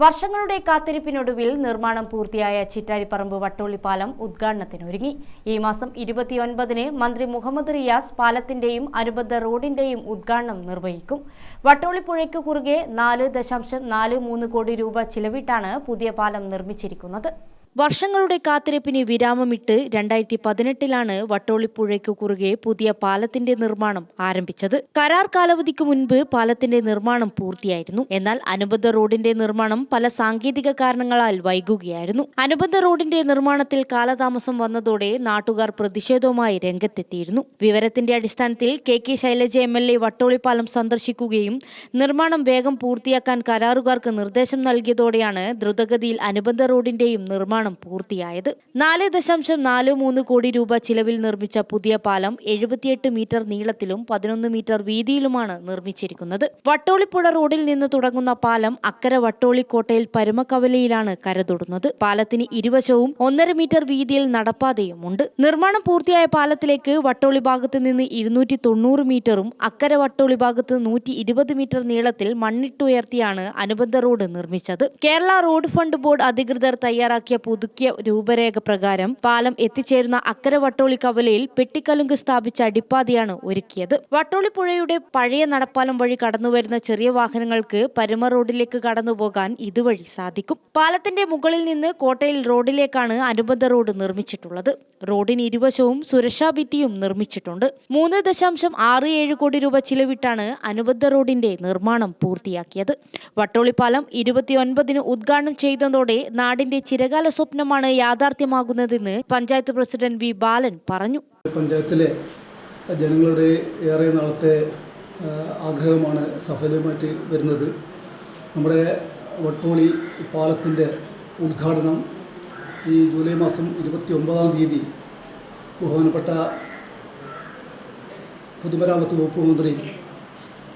വർഷങ്ങളുടെ കാത്തിരിപ്പിനൊടുവിൽ നിർമ്മാണം പൂർത്തിയായ ചിറ്റാരിപ്പറമ്പ് വട്ടോളിപ്പാലം ഉദ്ഘാടനത്തിനൊരുങ്ങി. ഈ മാസം ഇരുപത്തിയൊൻപതിന് മന്ത്രി മുഹമ്മദ് റിയാസ് പാലത്തിന്റെയും അനുബന്ധ റോഡിന്റെയും ഉദ്ഘാടനം നിർവഹിക്കും. വട്ടോളിപ്പുഴയ്ക്ക് കുറുകെ നാല് ദശാംശം നാല് മൂന്ന് കോടി രൂപ ചിലവിട്ടാണ് പുതിയ പാലം നിർമ്മിച്ചിരിക്കുന്നത്. വർഷങ്ങളുടെ കാത്തിരിപ്പിന് വിരാമമിട്ട് രണ്ടായിരത്തി പതിനെട്ടിലാണ് വട്ടോളിപ്പുഴയ്ക്ക് കുറുകെ പുതിയ പാലത്തിന്റെ നിർമ്മാണം ആരംഭിച്ചത്. കരാർ കാലാവധിക്ക് മുൻപ് പാലത്തിന്റെ നിർമ്മാണം പൂർത്തിയായിരുന്നു. എന്നാൽ അനുബന്ധ റോഡിന്റെ നിർമ്മാണം പല സാങ്കേതിക കാരണങ്ങളാൽ വൈകുകയായിരുന്നു. അനുബന്ധ റോഡിന്റെ നിർമ്മാണത്തിൽ കാലതാമസം വന്നതോടെ നാട്ടുകാർ പ്രതിഷേധവുമായി രംഗത്തെത്തിയിരുന്നു. വിവരത്തിന്റെ അടിസ്ഥാനത്തിൽ K K Shailaja M L A Vattolippalam സന്ദർശിക്കുകയും നിർമ്മാണം വേഗം പൂർത്തിയാക്കാൻ കരാറുകാർക്ക് നിർദ്ദേശം നൽകിയതോടെയാണ് ദ്രുതഗതിയിൽ അനുബന്ധ റോഡിന്റെയും നിർമ്മാണം പൂർത്തിയായത്. നാല് ദശാംശം നാല് മൂന്ന് കോടി രൂപ ചിലവിൽ നിർമ്മിച്ച പുതിയ പാലം എഴുപത്തിയെട്ട് മീറ്റർ നീളത്തിലും പതിനൊന്ന് മീറ്റർ വീതിയിലുമാണ് നിർമ്മിച്ചിരിക്കുന്നത്. വട്ടോളിപ്പുഴ റോഡിൽ നിന്ന് തുടങ്ങുന്ന പാലം അക്കര വട്ടോളിക്കോട്ടയിൽ പരമകവലയിലാണ് കരതൊടുന്നത്. പാലത്തിന് ഇരുവശവും ഒന്നര മീറ്റർ വീതിയിൽ നടപ്പാതയുമുണ്ട്. നിർമ്മാണം പൂർത്തിയായ പാലത്തിലേക്ക് വട്ടോളി ഭാഗത്ത് നിന്ന് ഇരുന്നൂറ്റി തൊണ്ണൂറ് മീറ്ററും അക്കര വട്ടോളി ഭാഗത്ത് നൂറ്റി ഇരുപത് മീറ്റർ നീളത്തിൽ മണ്ണിട്ടുയർത്തിയാണ് അനുബന്ധ റോഡ് നിർമ്മിച്ചത്. കേരള റോഡ് ഫണ്ട് ബോർഡ് അധികൃതർ തയ്യാറാക്കിയ പുതുക്കിയ രൂപരേഖ പ്രകാരം പാലം എത്തിച്ചേരുന്ന അക്കരെ വട്ടോളി കവലയിൽ പെട്ടിക്കലുങ്ക് സ്ഥാപിച്ച അടിപ്പാതയാണ് ഒരുക്കിയത്. വട്ടോളി പുഴയുടെ പഴയ നടപ്പാലം വഴി കടന്നുവരുന്ന ചെറിയ വാഹനങ്ങൾക്ക് പരുമ റോഡിലേക്ക് കടന്നുപോകാൻ ഇതുവഴി സാധിക്കും. പാലത്തിന്റെ മുകളിൽ നിന്ന് കോട്ടയിൽ റോഡിലേക്കാണ് അനുബന്ധ റോഡ് നിർമ്മിച്ചിട്ടുള്ളത്. റോഡിന് ഇരുവശവും സുരക്ഷാ ഭിത്തിയും നിർമ്മിച്ചിട്ടുണ്ട്. മൂന്ന് ദശാംശം ആറ് ഏഴ് കോടി രൂപ ചിലവിട്ടാണ് അനുബന്ധ റോഡിന്റെ നിർമ്മാണം പൂർത്തിയാക്കിയത്. വട്ടോളിപ്പാലം ഇരുപത്തിയൊൻപതിന് ഉദ്ഘാടനം ചെയ്തതോടെ നാടിന്റെ ചിരകാല സ്വപ്നമാണ് യാഥാർത്ഥ്യമാകുന്നതെന്ന് പഞ്ചായത്ത് പ്രസിഡന്റ് വി ബാലൻ പറഞ്ഞു. പഞ്ചായത്തിലെ ജനങ്ങളുടെ ഏറെ നാളത്തെ ആഗ്രഹമാണ് സഫലമായിട്ട് വരുന്നത്. നമ്മുടെ വട്ടോളി പാലത്തിന്റെ ഉദ്ഘാടനം ഈ ജൂലൈ മാസം ഇരുപത്തി ഒമ്പതാം തീയതി ബഹുമാനപ്പെട്ട പൊതുമരാമത്ത് വകുപ്പ് മന്ത്രി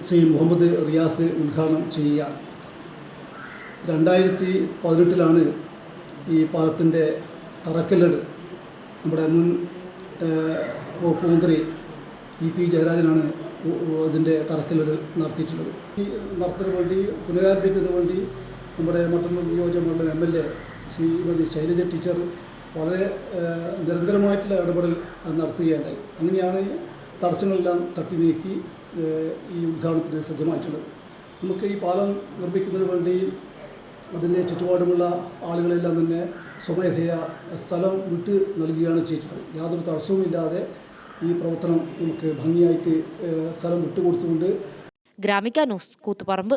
ശ്രീ മുഹമ്മദ് റിയാസ് ഉദ്ഘാടനം ചെയ്യുകയാണ്. രണ്ടായിരത്തി പതിനെട്ടിലാണ് ഈ പാലത്തിന്റെ തറക്കല്ലട് നമ്മുടെ മുൻ വകുപ്പ് മന്ത്രി ഇ പി ജയരാജനാണ് അതിന്റെ തറക്കല്ലട് നടത്തിയിട്ടുള്ളത്. ഈ നടത്തിന് വേണ്ടി പുനരാരംഭിക്കുന്നതിന് വേണ്ടി നമ്മുടെ മട്ടന്നൂർ നിയോജകമണ്ഡലം M L A Shrimati Shailaja teacher വളരെ നിരന്തരമായിട്ടുള്ള ഇടപെടൽ നടത്തുകയുണ്ടായി. അങ്ങനെയാണ് തടസ്സങ്ങളെല്ലാം തട്ടി നീക്കി ഈ ഉദ്ഘാടനത്തിന് സജ്ജമായിട്ടുള്ളത്. നമുക്ക് ഈ പാലം നിർമ്മിക്കുന്നതിന് വേണ്ടി അതിന്റെ ചുറ്റുപാടുമുള്ള ആളുകളെല്ലാം തന്നെ സ്വമേധയാ സ്ഥലം വിട്ട് നൽകുകയാണ് ചെയ്തിട്ടുള്ളത് യാതൊരു തടസ്സവുമില്ലാതെ ഈ പ്രവർത്തനം നമുക്ക് ഭംഗിയായിട്ട് സ്ഥലം വിട്ടുകൊടുത്തുകൊണ്ട് Gramika news Kuthuparamba.